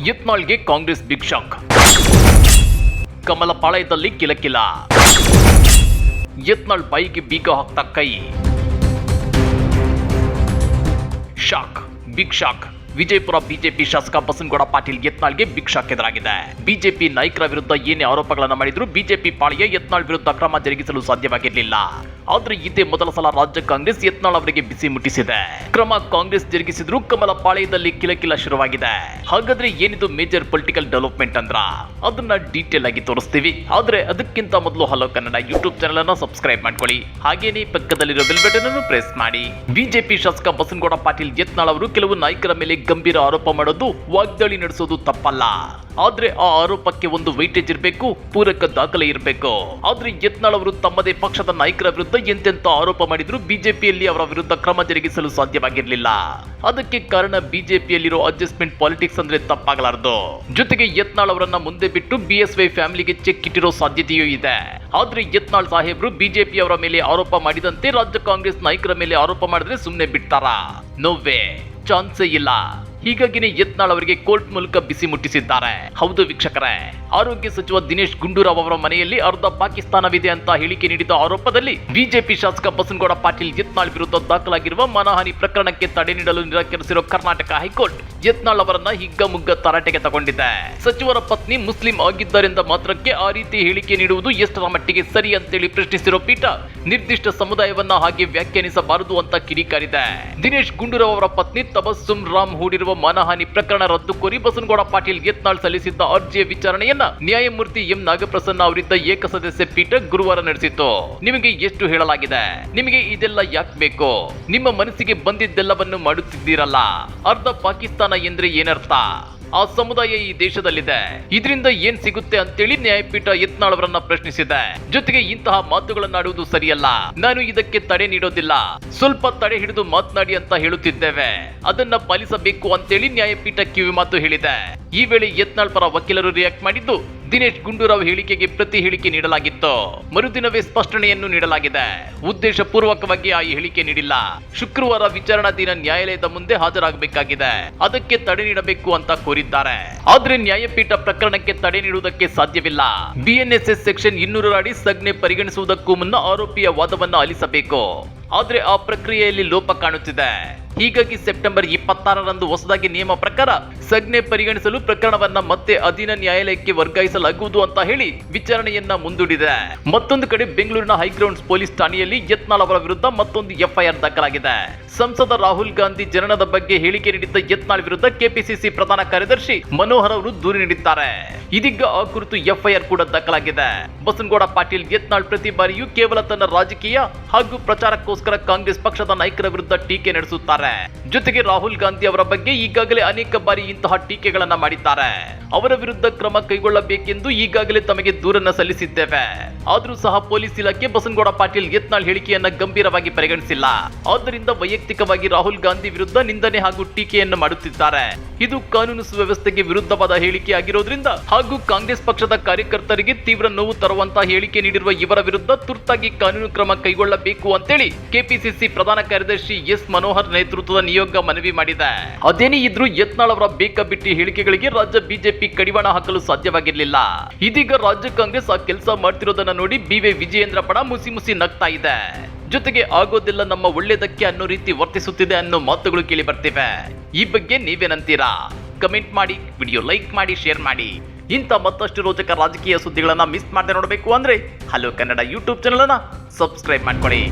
ಯತ್ನಾಳ್ಗೆ Congress big shock ಕಮಲ ಪಾಳಯದಲ್ಲಿ ಕಿಲಕಿಲ ಯತ್ನಾಳ್ ಬಾಯಿಗೆ ಬೀಗ ಹಾಕ್ತಾ ಕೈ shock big shock Vijayapura BJP ಶಾಸಕ ಬಸನಗೌಡ ಪಾಟೀಲ್ ಯತ್ನಾಳ್ಗೆ ಭಿಕ್ಷಾ ಕೆದರಾಗಿದೆ. ಬಿಜೆಪಿ ನಾಯಕರ ವಿರುದ್ಧ ಏನೇ ಆರೋಪಗಳನ್ನು ಮಾಡಿದ್ರು ಬಿಜೆಪಿ ಪಾಳಿಯ ಯತ್ನಾಳ್ ವಿರುದ್ಧ ಕ್ರಮ ಜರುಗಿಸಲು ಸಾಧ್ಯವಾಗಿರಲಿಲ್ಲ. ಆದ್ರೆ ಇದೇ ಮೊದಲ ಸಲ ರಾಜ್ಯ ಕಾಂಗ್ರೆಸ್ ಯತ್ನಾಳ್ ಅವರಿಗೆ ಬಿಸಿ ಮುಟ್ಟಿಸಿದೆ. ಕ್ರಮ ಕಾಂಗ್ರೆಸ್ ಜರುಗಿಸಿದ್ರು ಕಮಲ ಪಾಳೆಯದಲ್ಲಿ ಕಿಲಕಿಲ ಶುರುವಾಗಿದೆ. ಹಾಗಾದ್ರೆ ಏನಿದು ಮೇಜರ್ ಪೊಲಿಟಿಕಲ್ ಡೆವಲಪ್ಮೆಂಟ್ ಅಂದ್ರ? ಅದನ್ನ ಡೀಟೇಲ್ ಆಗಿ ತೋರಿಸ್ತೀವಿ. ಆದ್ರೆ ಅದಕ್ಕಿಂತ ಮೊದಲು ಹಲೋ ಕನ್ನಡ ಯೂಟ್ಯೂಬ್ ಚಾನಲ್ ಅನ್ನ ಸಬ್ಸ್ಕ್ರೈಬ್ ಮಾಡ್ಕೊಳ್ಳಿ. ಹಾಗೇನೇ ಪಕ್ಕದಲ್ಲಿರೋ ಬೆಲ್ ಬಟನ್ ಅನ್ನು ಪ್ರೆಸ್ ಮಾಡಿ. ಬಿಜೆಪಿ ಶಾಸಕ ಬಸನಗೌಡ ಪಾಟೀಲ್ ಯತ್ನಾಳ್ ಅವರು ಕೆಲವು ನಾಯಕರ ಮೇಲೆ ಗಂಭೀರ ಆರೋಪ ಮಾಡೋದು, ವಾಗ್ದಾಳಿ ನಡೆಸೋದು ತಪ್ಪಲ್ಲ. ಆದ್ರೆ ಆ ಆರೋಪಕ್ಕೆ ಒಂದು ವೈಟೇಜ್ ಇರಬೇಕು, ಪೂರಕ ದಾಖಲೆ ಇರಬೇಕು. ಆದ್ರೆ ಯತ್ನಾಳ್ ಅವರು ತಮ್ಮದೇ ಪಕ್ಷದ ನಾಯಕರ ವಿರುದ್ಧ ಎಂತೆಂತ ಆರೋಪ ಮಾಡಿದ್ರು ಬಿಜೆಪಿಯಲ್ಲಿ ಅವರ ವಿರುದ್ಧ ಕ್ರಮ ಜರುಗಿಸಲು ಸಾಧ್ಯವಾಗಿರಲಿಲ್ಲ. ಅದಕ್ಕೆ ಕಾರಣ ಬಿಜೆಪಿಯಲ್ಲಿರೋ ಅಡ್ಜಸ್ಟ್ಮೆಂಟ್ ಪಾಲಿಟಿಕ್ಸ್ ಅಂದ್ರೆ ತಪ್ಪಾಗಲಾರದು. ಜೊತೆಗೆ ಯತ್ನಾಳ್ ಅವರನ್ನ ಮುಂದೆ ಬಿಟ್ಟು ಬಿಎಸ್ವೈ ಫ್ಯಾಮಿಲಿಗೆ ಚೆಕ್ ಇಟ್ಟಿರೋ ಸಾಧ್ಯತೆಯೂ ಇದೆ. ಆದ್ರೆ ಯತ್ನಾಳ್ ಸಾಹೇಬ್ರು ಬಿಜೆಪಿ ಅವರ ಮೇಲೆ ಆರೋಪ ಮಾಡಿದಂತೆ ರಾಜ್ಯ ಕಾಂಗ್ರೆಸ್ ನಾಯಕರ ಮೇಲೆ ಆರೋಪ ಮಾಡಿದ್ರೆ ಸುಮ್ಮನೆ ಬಿಡ್ತಾರಾ? ನೋವೇ ಚಾನ್ಸೇ ಇಲ್ಲ. ಹೀಗಾಗಿನೇ ಯತ್ನಾಳ್ ಅವರಿಗೆ ಕೋರ್ಟ್ ಮೂಲಕ ಬಿಸಿ ಮುಟ್ಟಿಸಿದ್ದಾರೆ. ಹೌದು ವೀಕ್ಷಕರೇ. ಆರೋಗ್ಯ ಸಚಿವ ದಿನೇಶ್ ಗುಂಡೂರಾವ್ ಅವರ ಮನೆಯಲ್ಲಿ ಅರ್ಧ ಪಾಕಿಸ್ತಾನವಿದೆ ಅಂತ ಹೇಳಿಕೆ ನೀಡಿದ ಆರೋಪದಲ್ಲಿ ಬಿಜೆಪಿ ಶಾಸಕ ಬಸನಗೌಡ ಪಾಟೀಲ್ ಯತ್ನಾಳ್ ವಿರುದ್ಧ ದಾಖಲಾಗಿರುವ ಮಾನಹಾನಿ ಪ್ರಕರಣಕ್ಕೆ ತಡೆ ನೀಡಲು ನಿರಾಕರಿಸಿರುವ ಕರ್ನಾಟಕ ಹೈಕೋರ್ಟ್ ಯತ್ನಾಳ್ ಅವರನ್ನ ಹಿಗ್ಗಮುಗ್ಗ ತರಾಟೆಗೆ ತಗೊಂಡಿದೆ. ಸಚಿವರ ಪತ್ನಿ ಮುಸ್ಲಿಂ ಆಗಿದ್ದರಿಂದ ಮಾತ್ರಕ್ಕೆ ಆ ರೀತಿ ಹೇಳಿಕೆ ನೀಡುವುದು ಎಷ್ಟರ ಮಟ್ಟಿಗೆ ಸರಿ ಅಂತೇಳಿ ಪ್ರಶ್ನಿಸಿರೋ ಪೀಠ ನಿರ್ದಿಷ್ಟ ಸಮುದಾಯವನ್ನ ಹಾಗೆ ವ್ಯಾಖ್ಯಾನಿಸಬಾರದು ಅಂತ ಕಿಡಿಕಾರಿದೆ. ದಿನೇಶ್ ಗುಂಡೂರಾವ್ ಅವರ ಪತ್ನಿ ತಬಸ್ಸುಮ್ ರಾಮ್ ಹೂಡಿರುವ ಮಾನಹಾನಿ ಪ್ರಕರಣ ರದ್ದು ಕೋರಿ ಬಸನಗೌಡ ಪಾಟೀಲ್ ಯತ್ನಾಳ್ ಸಲ್ಲಿಸಿದ್ದ ಅರ್ಜಿಯ ವಿಚಾರಣೆಯನ್ನ ನ್ಯಾಯಮೂರ್ತಿ ಎಂ ನಾಗಪ್ರಸನ್ನ ಅವರಿದ್ದ ಏಕಸದಸ್ಯ ಪೀಠ ಗುರುವಾರ ನಡೆಸಿತ್ತು. ನಿಮಗೆ ಎಷ್ಟು ಹೇಳಲಾಗಿದೆ? ನಿಮಗೆ ಇದೆಲ್ಲ ಯಾಕೆ ಬೇಕು? ನಿಮ್ಮ ಮನಸ್ಸಿಗೆ ಬಂದಿದ್ದೆಲ್ಲವನ್ನು ಮಾಡುತ್ತಿದ್ದೀರಲ್ಲ. ಅರ್ಧ ಪಾಕಿಸ್ತಾನ ಎಂದ್ರೆ ಏನರ್ಥ? ಆ ಸಮುದಾಯ ಈ ದೇಶದಲ್ಲಿದೆ. ಇದರಿಂದ ಏನ್ ಸಿಗುತ್ತೆ ಅಂತೇಳಿ ನ್ಯಾಯಪೀಠ ಯತ್ನಾಳ್ ಅವರನ್ನ ಪ್ರಶ್ನಿಸಿದೆ. ಜೊತೆಗೆ ಇಂತಹ ಮಾತುಗಳನ್ನಾಡುವುದು ಸರಿಯಲ್ಲ. ನಾನು ಇದಕ್ಕೆ ತಡೆ ನೀಡೋದಿಲ್ಲ. ಸ್ವಲ್ಪ ತಡೆ ಹಿಡಿದು ಮಾತನಾಡಿ ಅಂತ ಹೇಳುತ್ತಿದ್ದೇವೆ. ಅದನ್ನ ಪಾಲಿಸಬೇಕು ಅಂತೇಳಿ ನ್ಯಾಯಪೀಠ ಕಿವಿ ಮಾತು ಹೇಳಿದೆ. ಈ ವೇಳೆ ಯತ್ನಾಳ್ ಪರ ವಕೀಲರು ರಿಯಾಕ್ಟ್ ಮಾಡಿದ್ದು ದಿನೇಶ್ ಗುಂಡೂರಾವ್ ಹೇಳಿಕೆಗೆ ಪ್ರತಿ ಹೇಳಿಕೆ ನೀಡಲಾಗಿತ್ತು. ಮರುದಿನವೇ ಸ್ಪಷ್ಟನೆಯನ್ನು ನೀಡಲಾಗಿದೆ. ಉದ್ದೇಶ ಪೂರ್ವಕವಾಗಿ ಆ ಹೇಳಿಕೆ ನೀಡಿಲ್ಲ. ಶುಕ್ರವಾರ ವಿಚಾರಣಾ ದಿನ ನ್ಯಾಯಾಲಯದ ಮುಂದೆ ಹಾಜರಾಗಬೇಕಾಗಿದೆ. ಅದಕ್ಕೆ ತಡೆ ನೀಡಬೇಕು ಅಂತ ಕೋರಿದ್ದಾರೆ. ಆದ್ರೆ ನ್ಯಾಯಪೀಠ ಪ್ರಕರಣಕ್ಕೆ ತಡೆ ನೀಡುವುದಕ್ಕೆ ಸಾಧ್ಯವಿಲ್ಲ. ಬಿಎನ್ಎಸ್ಎಸ್ ಸೆಕ್ಷನ್ ಇನ್ನೂರ ಅಡಿ ಸಜ್ಞೆ ಪರಿಗಣಿಸುವುದಕ್ಕೂ ಮುನ್ನ ಆರೋಪಿಯ ವಾದವನ್ನು ಆಲಿಸಬೇಕು ಆದ್ರೆ ಆ ಪ್ರಕ್ರಿಯೆಯಲ್ಲಿ ಲೋಪ ಕಾಣುತ್ತಿದೆ. ಹೀಗಾಗಿ ಸೆಪ್ಟೆಂಬರ್ ಇಪ್ಪತ್ತಾರರಂದು ಹೊಸದಾಗಿ ನಿಯಮ ಪ್ರಕಾರ ಸಜ್ಞೆ ಪರಿಗಣಿಸಲು ಪ್ರಕರಣವನ್ನ ಮತ್ತೆ ಅಧೀನ ನ್ಯಾಯಾಲಯಕ್ಕೆ ವರ್ಗಾಯಿಸಲಾಗುವುದು ಅಂತ ಹೇಳಿ ವಿಚಾರಣೆಯನ್ನ ಮುಂದೂಡಿದೆ. ಮತ್ತೊಂದು ಕಡೆ ಬೆಂಗಳೂರಿನ ಹೈಗ್ರೌಂಡ್ಸ್ ಪೊಲೀಸ್ ಠಾಣೆಯಲ್ಲಿ ಯತ್ನಾಳ್ ಅವರ ವಿರುದ್ಧ ಮತ್ತೊಂದು ಎಫ್ಐಆರ್ ದಾಖಲಾಗಿದೆ. ಸಂಸದ ರಾಹುಲ್ ಗಾಂಧಿ ಜನನದ ಬಗ್ಗೆ ಹೇಳಿಕೆ ನೀಡಿದ್ದ ಯತ್ನಾಳ್ ವಿರುದ್ಧ ಕೆಪಿಸಿಸಿ ಪ್ರಧಾನ ಕಾರ್ಯದರ್ಶಿ ಮನೋಹರ್ ಅವರು ದೂರು ನೀಡಿದ್ದಾರೆ. ಇದೀಗ ಆ ಕುರಿತು ಎಫ್ಐಆರ್ ಕೂಡ ದಾಖಲಾಗಿದೆ. ಬಸನಗೌಡ ಪಾಟೀಲ್ ಯತ್ನಾಳ್ ಪ್ರತಿ ಬಾರಿಯೂ ಕೇವಲ ತನ್ನ ರಾಜಕೀಯ ಹಾಗೂ ಪ್ರಚಾರಕ್ಕೋಸ್ಕರ ಕಾಂಗ್ರೆಸ್ ಪಕ್ಷದ ನಾಯಕರ ವಿರುದ್ಧ ಟೀಕೆ ನಡೆಸುತ್ತಾರೆ. ಜೊತೆಗೆ ರಾಹುಲ್ ಗಾಂಧಿ ಅವರ ಬಗ್ಗೆ ಈಗಾಗಲೇ ಅನೇಕ ಬಾರಿ ಇಂತಹ ಟೀಕೆಗಳನ್ನ ಮಾಡಿದ್ದಾರೆ. ಅವರ ವಿರುದ್ಧ ಕ್ರಮ ಕೈಗೊಳ್ಳಬೇಕೆಂದು ಈಗಾಗಲೇ ತಮಗೆ ದೂರನ್ನ ಸಲ್ಲಿಸಿದ್ದೇವೆ. ಆದ್ರೂ ಸಹ ಪೊಲೀಸ್ ಇಲಾಖೆ ಬಸನಗೌಡ ಪಾಟೀಲ್ ಯತ್ನಾಳ್ ಹೇಳಿಕೆಯನ್ನ ಗಂಭೀರವಾಗಿ ಪರಿಗಣಿಸಿಲ್ಲ. ಆದ್ದರಿಂದ ವೈಯಕ್ತಿಕವಾಗಿ ರಾಹುಲ್ ಗಾಂಧಿ ವಿರುದ್ಧ ನಿಂದನೆ ಹಾಗೂ ಟೀಕೆಯನ್ನು ಮಾಡುತ್ತಿದ್ದಾರೆ. ಇದು ಕಾನೂನು ಸುವ್ಯವಸ್ಥೆಗೆ ವಿರುದ್ಧವಾದ ಹೇಳಿಕೆ ಆಗಿರೋದ್ರಿಂದ ಹಾಗೂ ಕಾಂಗ್ರೆಸ್ ಪಕ್ಷದ ಕಾರ್ಯಕರ್ತರಿಗೆ ತೀವ್ರ ನೋವು ತರುವಂತಹ ಹೇಳಿಕೆ ನೀಡಿರುವ ಇವರ ವಿರುದ್ಧ ತುರ್ತಾಗಿ ಕಾನೂನು ಕ್ರಮ ಕೈಗೊಳ್ಳಬೇಕು ಅಂತೇಳಿ ಕೆಪಿಸಿಸಿ ಪ್ರಧಾನ ಕಾರ್ಯದರ್ಶಿ ಎಸ್ ಮನೋಹರ್ ನೇತೃತ್ವದ ನಿಯೋಗ ಮನವಿ ಮಾಡಿದೆ. ಅದೇನೇ ಇದ್ರೂ ಯತ್ನಾಳ್ ಅವರ ಬೇಕಾಬಿಟ್ಟಿ ಹೇಳಿಕೆಗಳಿಗೆ ರಾಜ್ಯ ಬಿಜೆಪಿ ಕಡಿವಾಣ ಹಾಕಲು ಸಾಧ್ಯವಾಗಿರಲಿಲ್ಲ. ಇದೀಗ ರಾಜ್ಯ ಕಾಂಗ್ರೆಸ್ ಆ ಕೆಲಸ ಮಾಡ್ತಿರೋದನ್ನ ನೋಡಿ ಬಿವೆ ವಿಜಯೇಂದ್ರ ಪಡ ಮುಸಿ ಮುಸಿ ನಗ್ತಾ ಇದೆ. ಜೊತೆಗೆ ಆಗೋದಿಲ್ಲ ನಮ್ಮ ಒಳ್ಳೇದಕ್ಕೆ ಅನ್ನೋ ರೀತಿ ವರ್ತಿಸುತ್ತಿದೆ ಅನ್ನೋ ಮಾತುಗಳು ಕೇಳಿ ಬರ್ತಿವೆ. ಈ ಬಗ್ಗೆ ನೀವೇನಂತೀರಾ ಕಮೆಂಟ್ ಮಾಡಿ, ವಿಡಿಯೋ ಲೈಕ್ ಮಾಡಿ, ಶೇರ್ ಮಾಡಿ. ಇಂಥ ಮತ್ತಷ್ಟು ರೋಚಕ ರಾಜಕೀಯ ಸುದ್ದಿಗಳನ್ನ ಮಿಸ್ ಮಾಡದೆ ನೋಡಬೇಕು ಅಂದ್ರೆ ಹಲೋ ಕನ್ನಡ ಯೂಟ್ಯೂಬ್ ಚಾನಲ್ ಅನ್ನ ಸಬ್ಸ್ಕ್ರೈಬ್ ಮಾಡ್ಕೊಳ್ಳಿ.